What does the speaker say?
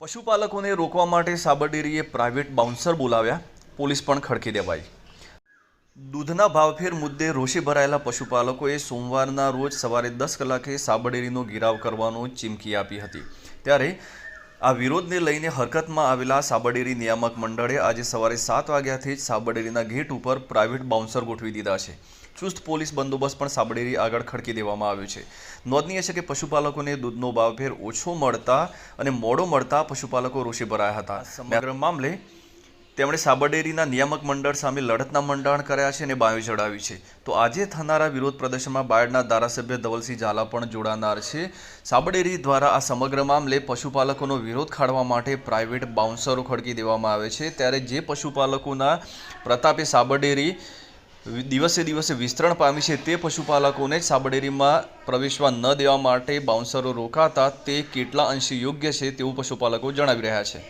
પશુપાલકોને રોકવા માટે સાબરડેરીએ પ્રાઇવેટ બાઉન્સર બોલાવ્યા. પોલીસ પણ ખડકી દેવાઈ. દૂધના ભાવફેર મુદ્દે રોષે ભરાયેલા પશુપાલકોએ સોમવારના રોજ સવારે દસ કલાકે સાબરડેરીનો ઘેરાવ કરવાનો ચીમકી આપી હતી. ત્યારે આ વિરોધને લઈને હરકતમાં આવેલા સાબરડેરી નિયામક મંડળે આજે સવારે સાત વાગ્યાથી જ સાબરડેરીના ગેટ ઉપર પ્રાઇવેટ બાઉન્સર ગોઠવી દીધા છે. ચુસ્ત પોલીસ બંદોબસ્ત પણ સાબરડેરી આગળ ખડકી દેવામાં આવ્યો છે. નોંધનીય છે કે પશુપાલકોને દૂધનો ભાવફેર ઓછો મળતા અને મોડો મળતા પશુપાલકો રોષે ભરાયા હતા. સમગ્ર મામલે તેમણે સાબરડેરીના નિયામક મંડળ સામે લડતના મંડાણ કર્યા છે અને બાયો ચડાવી છે. તો આજે થનારા વિરોધ પ્રદર્શનમાં બાયડના ધારાસભ્ય ધવલસિંહ ઝાલા પણ જોડાનાર છે. સાબરડેરી દ્વારા આ સમગ્ર મામલે પશુપાલકોનો વિરોધ ખાળવા માટે પ્રાઇવેટ બાઉન્સરો ખડકી દેવામાં આવે છે. ત્યારે જે પશુપાલકોના પ્રતાપે સાબરડેરી દિવસે દિવસે વિસ્તરણ પામી છે તે પશુપાલકોને જ સાબરડેરીમાં પ્રવેશવા ન દેવા માટે બાઉન્સરો રોકાતા તે કેટલા અંશે યોગ્ય છે તેવું પશુપાલકો જણાવી રહ્યા છે.